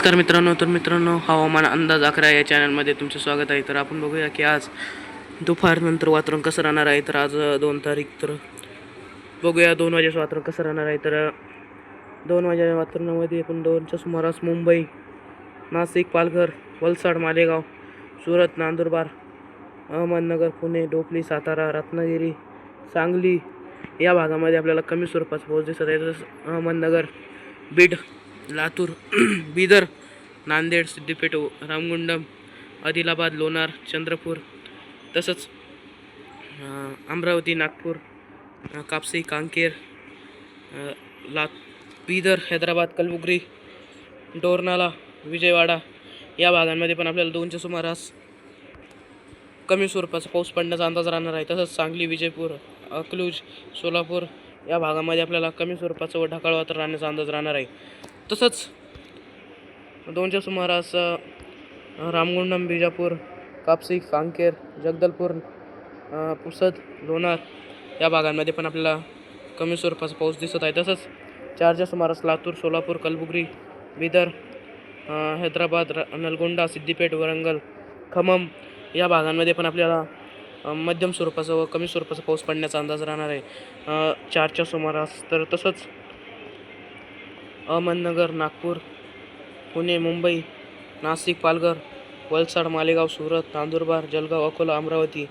नमस्कार मित्रांनो तर मित्रांनो हवामान अंदाज अकरा या चॅनलमध्ये तुमचे स्वागत आहे. तर आपण बघूया की आज दुपारनंतर वातावरण कसं राहणार आहे? तर आज दोन तारीख तर बघूया दोन वाजेचं वातावरण कसं राहणार आहे. तर दोन वाजेच्या वातावरणामध्ये आपण दोनच्या सुमारास मुंबई नाशिक पालघर वलसाड मालेगाव सुरत नांदुरबार अहमदनगर पुणे डोपली सातारा रत्नागिरी सांगली या भागामध्ये आपल्याला कमी स्वरूपाचा पाऊस दिसत आहे. तसंच अहमदनगर बीड लातूर बिदर नांदेड सिद्दीपेठ रामगुंडम आदिलाबाद लोणार चंद्रपूर तसंच अमरावती नागपूर कापसी कांकेर लात ला बिदर हैदराबाद कलबुगरी डोरनाला विजयवाडा या भागांमध्ये पण आपल्याला दोनच्या सुमारास कमी स्वरूपाचा पाऊस पडण्याचा अंदाज राहणार आहे. तसंच सांगली विजयपूर अकलूज सोलापूर या भागामध्ये आपल्याला कमी स्वरूपाचं व ढकाळ वातावरण राहण्याचा अंदाज राहणार आहे. तसंच दोनच्या सुमारास रामगुंडम बिजापूर कापसी कांकेर जगदलपूर पुसद लोणार या भागांमध्ये पण आपल्याला कमी स्वरूपाचा पाऊस दिसत आहे. तसंच चारच्या सुमारास लातूर सोलापूर कलबुगरी बिदर हैदराबाद नलगोंडा सिद्दीपेठ वरंगल खमम या भागांमध्ये पण आपल्याला मध्यम स्वरूपाचा व कमी स्वरूपाचा पाऊस पडण्याचा अंदाज राहणार आहे. चारच्या सुमारास तर तसंच अहमदनगर नागपूर पुणे मुंबई नाशिक पालघर वलसाड मालेगाव सुरत नांदुरबार जळगाव अकोला अमरावती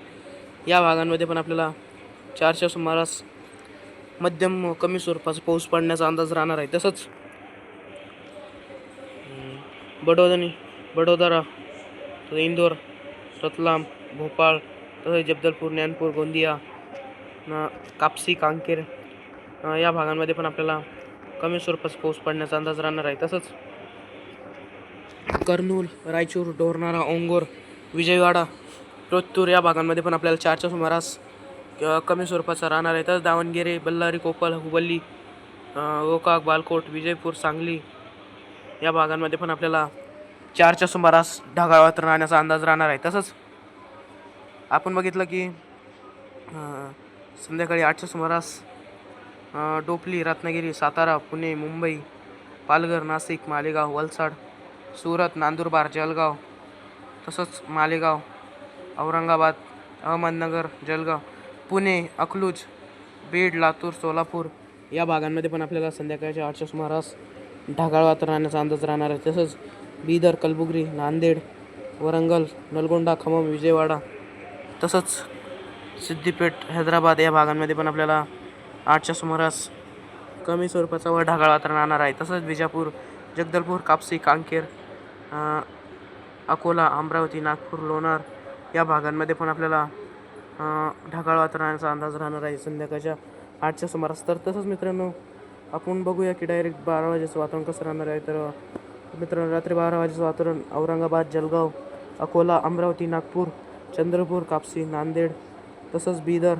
या भागांमध्ये पण आपल्याला चारच्या सुमारास मध्यम कमी स्वरूपाचा पाऊस पडण्याचा अंदाज राहणार आहे. तसंच बडोदनी बडोदरा इंदोर रतलाम भोपाळ तसेच जगदलपूर ज्ञानपूर गोंदिया कापसी कांकेर या भागांमध्ये पण आपल्याला कमी स्वरूपाचा पाऊस पडण्याचा अंदाज राहणार आहे. तसंच कर्नूल रायचूर डोरनारा ओंगोर विजयवाडा रोत्तूर या भागांमध्ये पण आपल्याला चारच्या सुमारास कमी स्वरूपाचा राहणार आहे. तसंच दावणगिरी बल्लारी कोपल हुबल्ली गोकाक बालकोट विजयपूर सांगली या भागांमध्ये पण आपल्याला चारच्या सुमारास ढगाळ वातावरण राहण्याचा अंदाज राहणार आहे. तसंच आपण बघितलं की संध्याकाळी आठच्या सुमारास डोपली रत्नागिरी सातारा पुणे मुंबई पालघर नाशिक मालेगाव वलसाड सुरत नांदुरबार जळगाव तसंच मालेगाव औरंगाबाद अहमदनगर जळगाव पुणे अकलूज बीड लातूर सोलापूर या भागांमध्ये पण आपल्याला संध्याकाळच्या आठच्या सुमारास ढगाळ वातावरणाचा राहण्याचा अंदाज राहणार आहे. तसंच बीदर कलबुगरी नांदेड वरंगल नलगोंडा खमम विजयवाडा तसंच सिद्धिपेठ हैदराबाद या भागांमध्ये पण आपल्याला आठच्या सुमारास कमी स्वरूपाचा व ढगाळ वातावरण राहणार आहे. तसंच विजापूर जगदलपूर कापसी कांकेर अकोला अमरावती नागपूर लोणार या भागांमध्ये पण आपल्याला ढगाळ वातावरणाचा अंदाज राहणार आहे संध्याकाळच्या आठच्या सुमारास. तर तसंच मित्रांनो आपण बघूया की डायरेक्ट बारा वाजेचं वातावरण कसं राहणार आहे. तर मित्रांनो रात्री बारा वाजेचं वातावरण औरंगाबाद जलगाव अकोला अमरावती नागपूर चंद्रपूर कापसी नांदेड तसंच बीदर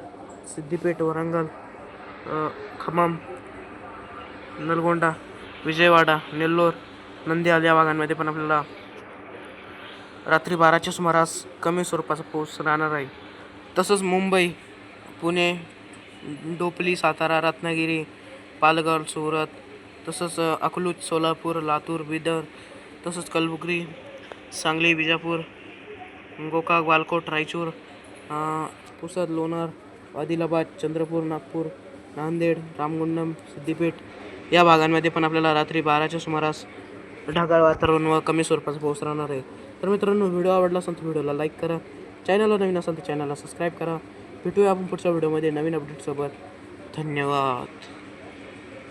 सिद्धिपेठ वरंगल खमम नलगोंडा विजयवाडा नेल्लोर नंदियाल या भागांमध्ये पण आपल्याला रात्री बाराच्या सुमारास कमी स्वरूपाचा पाऊस राहणार आहे तसंच मुंबई पुणे डोपली सातारा रत्नागिरी पालघर सुरत तसंच अकलूज सोलापूर लातूर बिदर तसंच कलबुगरी सांगली विजापूर गोकाक बालकोट रायचूर पुसद लोणार आदिलाबाद चंद्रपूर नागपूर नांदेड रामगुंडम सिद्दीपेठ या भागांमध्ये पण आपल्याला रात्री बाराच्या सुमारास ढगाळ वातावरण व कमी स्वरूपाचा पाऊस राहणार आहे. तर मित्रांनो व्हिडिओ आवडला असेल तर व्हिडिओला लाईक करा. चॅनलला नवीन असेल तर चॅनलला सबस्क्राईब करा. भेटूया आपण पुढच्या व्हिडिओमध्ये नवीन अपडेटसोबत धन्यवाद.